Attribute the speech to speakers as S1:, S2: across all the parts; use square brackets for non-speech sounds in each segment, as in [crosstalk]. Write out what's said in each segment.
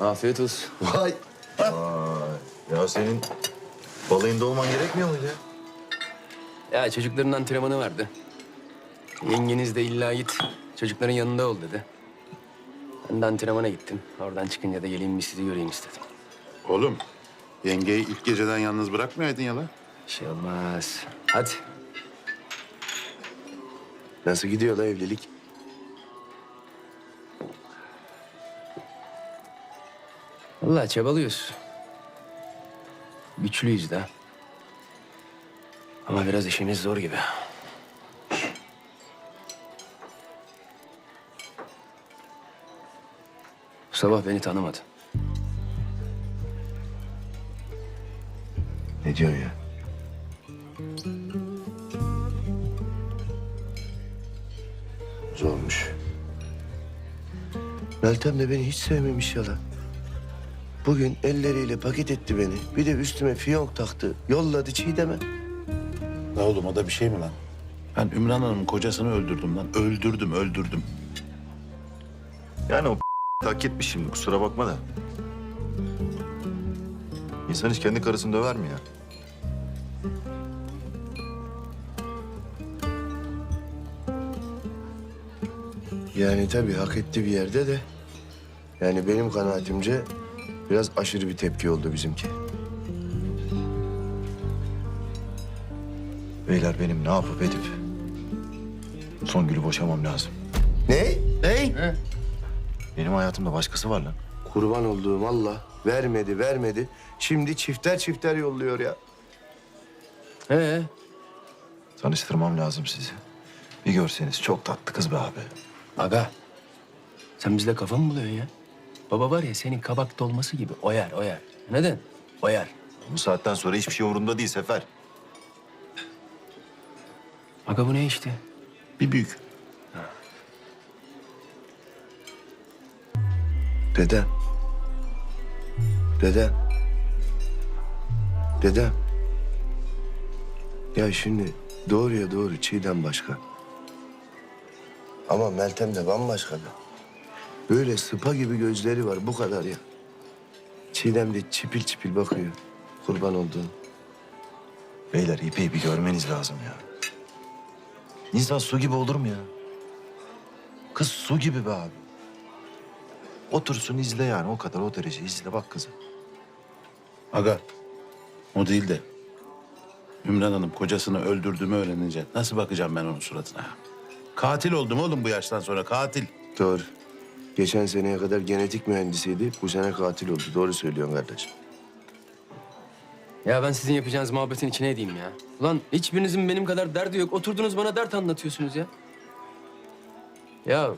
S1: Afiyet olsun.
S2: Vay.
S3: Vay. Ya senin balayında olman gerekmiyor muydu ya?
S1: Ya çocukların antrenmanı vardı. Yengeniz de illa git. Çocukların yanında ol dedi. Ben de antrenmana gittim. Oradan çıkınca da geleyim bir sizi göreyim istedim.
S4: Oğlum, yengeyi ilk geceden yalnız bırakmayaydın ya lan.
S1: Şey olmaz. Hadi.
S2: Nasıl gidiyor la evlilik?
S1: Vallahi çabalıyoruz. Güçlüyüz de. Ama biraz işimiz zor gibi. Bu sabah beni tanımadı.
S2: Ne diyorsun ya? Zormuş. Meltem de beni hiç sevmemiş ya lan. Bugün elleriyle paket etti beni. Bir de üstüme fiyonk taktı. Yolladı Çiğdem'e.
S4: La oğlum o da bir şey mi lan? Ben Ümran Hanım'ın kocasını öldürdüm lan. Öldürdüm, öldürdüm.
S3: Yani o [laughs] hak etmiş şimdi kusura bakma da. İnsan hiç kendi karısını döver mi ya?
S2: Yani tabii hak etti bir yerde de. Yani benim kanaatimce biraz aşırı bir tepki oldu bizimki.
S3: Beyler benim ne yapıp edip Songül'ü boşamam lazım.
S2: Ne?
S4: Hey!
S3: Benim hayatımda başkası var lan.
S2: Kurban olduğum Allah vermedi vermedi. Şimdi çifter çifter yolluyor ya.
S1: Ee,
S3: Tanıştırmam lazım sizi. Bir görseniz çok tatlı kız be abi.
S1: aga. Sen bizde kafa mı buluyorsun ya? Baba var ya senin kabak dolması gibi oyar oyar. Neden? Oyar.
S3: Bu saatten sonra hiçbir şey umurumda değil Sefer.
S1: Aga bu ne işte?
S4: Bir büyük.
S2: Dede. Dede. Dede. Ya şimdi doğruya doğru Çiğdem başka. Ama Meltem de bambaşka da. Böyle sıpa gibi gözleri var bu kadar ya. Çiğdem de çipil çipil bakıyor. Kurban olduğum.
S3: Beyler İpek'i bir görmeniz lazım ya. İnsan su gibi olur mu ya? Kız su gibi be abi. Otursun izle yani o kadar o derece izle bak kızı.
S4: Aga, o değil de Ümran Hanım kocasını öldürdüğümü öğrenince nasıl bakacağım ben onun suratına? Katil oldum oğlum bu yaştan sonra, katil.
S2: Doğru. Geçen seneye kadar genetik mühendisiydi. Bu sene katil oldu. Doğru söylüyorsun kardeş.
S1: Ya ben sizin yapacağınız muhabbetin içine edeyim ya. Ulan hiçbirinizin benim kadar derdi yok. Oturdunuz bana dert anlatıyorsunuz ya. Ya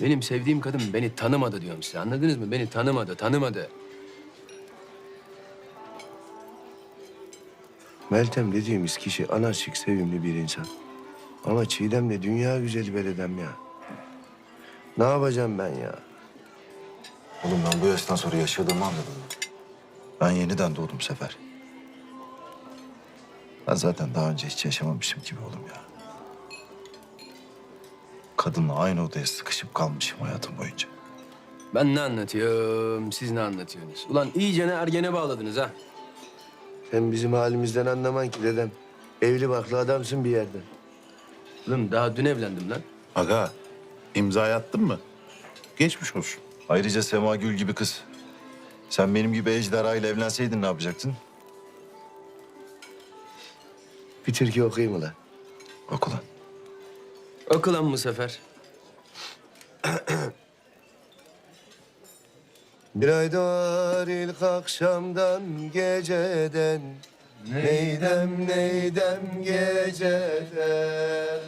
S1: benim sevdiğim kadın beni tanımadı diyorum size. Anladınız mı? Beni tanımadı, tanımadı.
S2: Meltem dediğimiz kişi anarşik, sevimli bir insan. Ama Çiğdem de dünya güzeli beledem ya. Ne yapacağım ben ya?
S3: Oğlum ben bu yaştan sonra yaşadığımı anladım. Ben yeniden doğdum Sefer. Ben zaten daha önce hiç yaşamamışım gibi oğlum ya. Kadınla aynı odaya sıkışıp kalmışım hayatım boyunca.
S1: Ben ne anlatıyorum, siz ne anlatıyorsunuz? Ulan iyicene ergene bağladınız ha.
S2: Sen bizim halimizden anlaman ki dedem. Evli barklı adamsın bir yerde.
S1: Oğlum daha dün evlendim lan.
S4: Aga, imza attın mı? Geçmiş olsun.
S3: Ayrıca Sema Gül gibi kız. Sen benim gibi ejderhayla evlenseydin ne yapacaktın?
S2: Bir türkü okuyayım ulan.
S3: Bak ulan.
S1: Oku lan bu sefer. [clears throat]
S2: Bir ay doğar ilk akşamdan geceden Neydem neydem geceden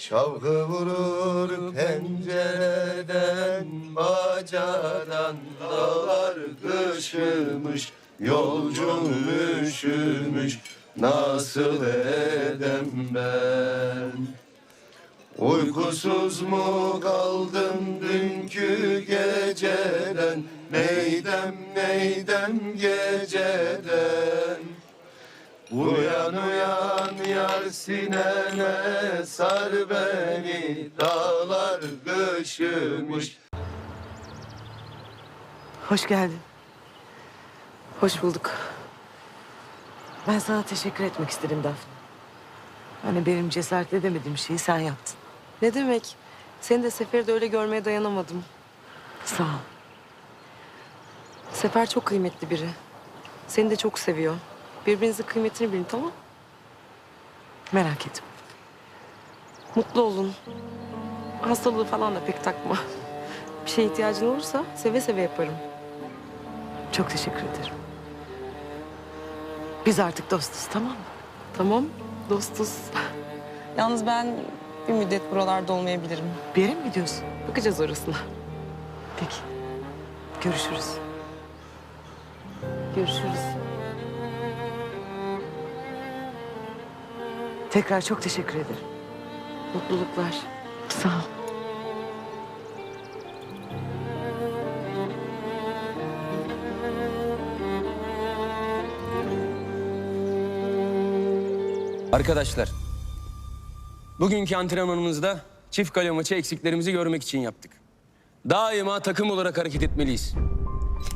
S2: Şavkı vurur pencereden Bacadan dağlar kışımış Yolcum üşümüş. Nasıl edem ben? Uykusuz mu kaldım dünkü geceden? Neydem neydem geceden Uyan uyan yar sineme sar beni Dağlar kışımış
S5: Hoş geldin. Hoş bulduk. Ben sana teşekkür etmek istedim Dafne. Hani benim cesaret edemediğim şeyi sen yaptın.
S6: Ne demek? Seni de Sefer'i de öyle görmeye dayanamadım.
S5: Sağ ol.
S6: Sefer çok kıymetli biri. Seni de çok seviyor. Birbirinizin kıymetini bilin tamam
S5: Merak etme.
S6: Mutlu olun. Hastalığı falan da pek takma. Bir şeye ihtiyacın olursa seve seve yaparım.
S5: Çok teşekkür ederim. Biz artık dostuz tamam mı?
S6: Tamam, dostuz. Yalnız ben bir müddet buralarda olmayabilirim.
S5: Bir yere mi gidiyorsun?
S6: Bakacağız orasına.
S5: Peki. Görüşürüz.
S6: Görüşürüz.
S5: Tekrar çok teşekkür ederim.
S6: Mutluluklar.
S5: Sağ ol.
S1: Arkadaşlar, bugünkü antrenmanımızda çift kale maçı eksiklerimizi görmek için yaptık. Daima takım olarak hareket etmeliyiz.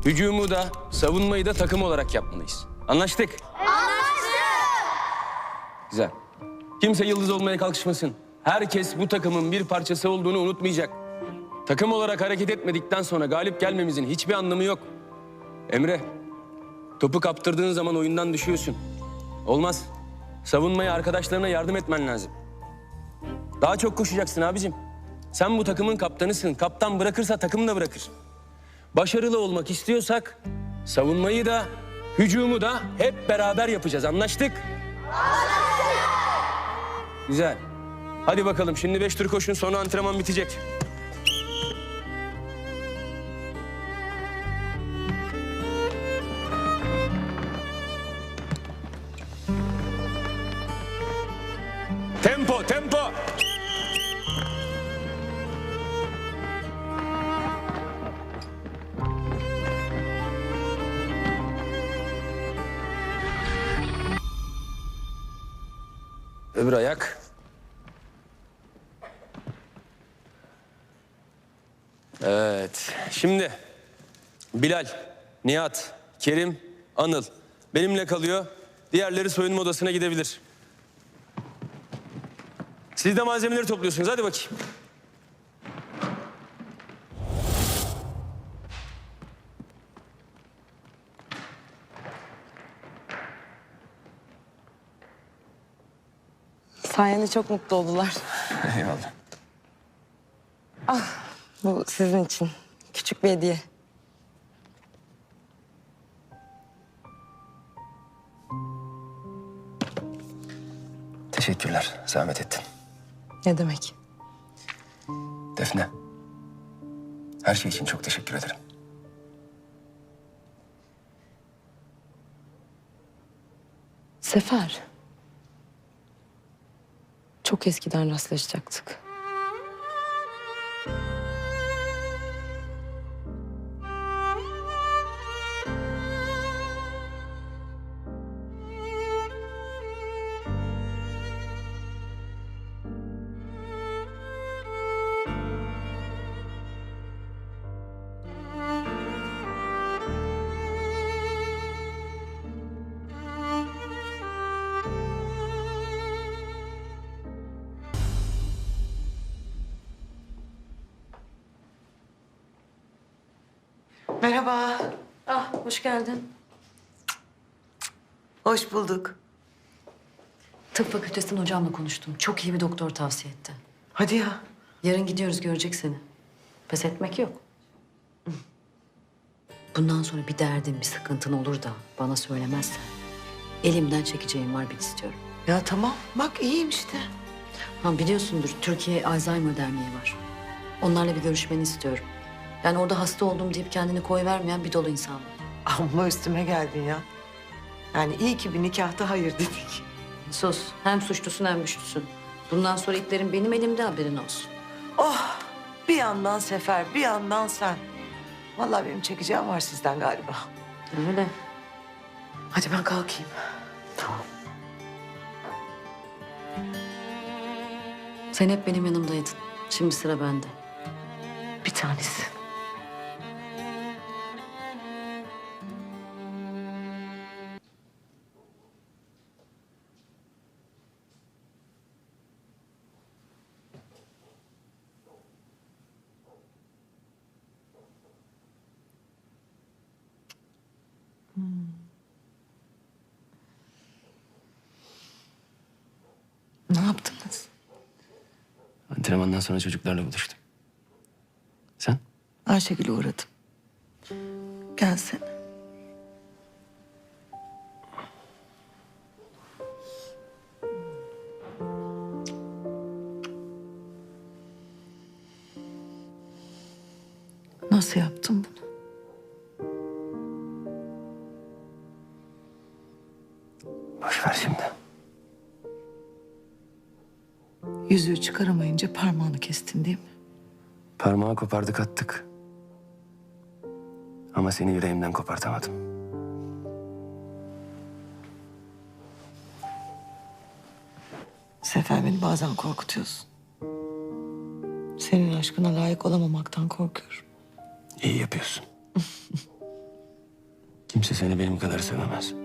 S1: Hücumu da, savunmayı da takım olarak yapmalıyız. Anlaştık? Anlaştık! Güzel. Kimse yıldız olmaya kalkışmasın. Herkes bu takımın bir parçası olduğunu unutmayacak. Takım olarak hareket etmedikten sonra galip gelmemizin hiçbir anlamı yok. Emre, topu kaptırdığın zaman oyundan düşüyorsun. Olmaz. Savunmaya arkadaşlarına yardım etmen lazım. Daha çok koşacaksın abicim. Sen bu takımın kaptanısın. Kaptan bırakırsa takım da bırakır. Başarılı olmak istiyorsak savunmayı da hücumu da hep beraber yapacağız. Anlaştık? Anlaştık. Güzel. Hadi bakalım şimdi beş tur koşun sonra antrenman bitecek. Tempo, tempo. Öbür ayak. Evet. Şimdi Bilal, Nihat, Kerim, Anıl benimle kalıyor. Diğerleri soyunma odasına gidebilir. Siz de malzemeleri topluyorsunuz. Hadi bakayım.
S6: Sayende çok mutlu oldular. [laughs]
S1: Eyvallah.
S6: Bu sizin için. Küçük bir hediye.
S1: Teşekkürler. Zahmet ettin.
S6: Ne demek?
S1: Defne. Her şey için çok teşekkür ederim.
S6: Sefer. Çok eskiden rastlaşacaktık.
S5: Merhaba.
S7: Ah, hoş geldin.
S5: Hoş bulduk.
S7: Tıp fakültesinden hocamla konuştum. Çok iyi bir doktor tavsiye etti.
S5: Hadi ya.
S7: Yarın gidiyoruz görecek seni. Pes etmek yok. Bundan sonra bir derdin, bir sıkıntın olur da bana söylemezsen... ...elimden çekeceğim var bil istiyorum.
S5: Ya tamam. Bak iyiyim işte.
S7: Ha biliyorsundur Türkiye Alzheimer Derneği var. Onlarla bir görüşmeni istiyorum. Yani orada hasta oldum deyip kendini koyvermeyen bir dolu insan var.
S5: Amma üstüme geldin ya. Yani iyi ki bir nikahta hayır dedik.
S7: Sus. Hem suçlusun hem güçlüsün. Bundan sonra iplerin benim elimde haberin olsun.
S5: Oh! Bir yandan Sefer, bir yandan sen. Vallahi benim çekeceğim var sizden galiba.
S7: Öyle.
S5: Hadi ben kalkayım. Tamam.
S7: Sen hep benim yanımdaydın. Şimdi sıra bende.
S5: Bir tanesi.
S1: Antrenmandan sonra çocuklarla buluştum. Sen?
S5: Ayşegül'e uğradım. Gelsene. Nasıl yaptın bunu?
S1: Boş ver şimdi.
S5: Yüzüğü çıkaramayınca parmağını kestin değil mi?
S1: Parmağı kopardık attık. Ama seni yüreğimden kopartamadım.
S5: Sefer beni bazen korkutuyorsun. Senin aşkına layık olamamaktan korkuyorum.
S1: İyi yapıyorsun. [laughs] Kimse seni benim kadar sevemez.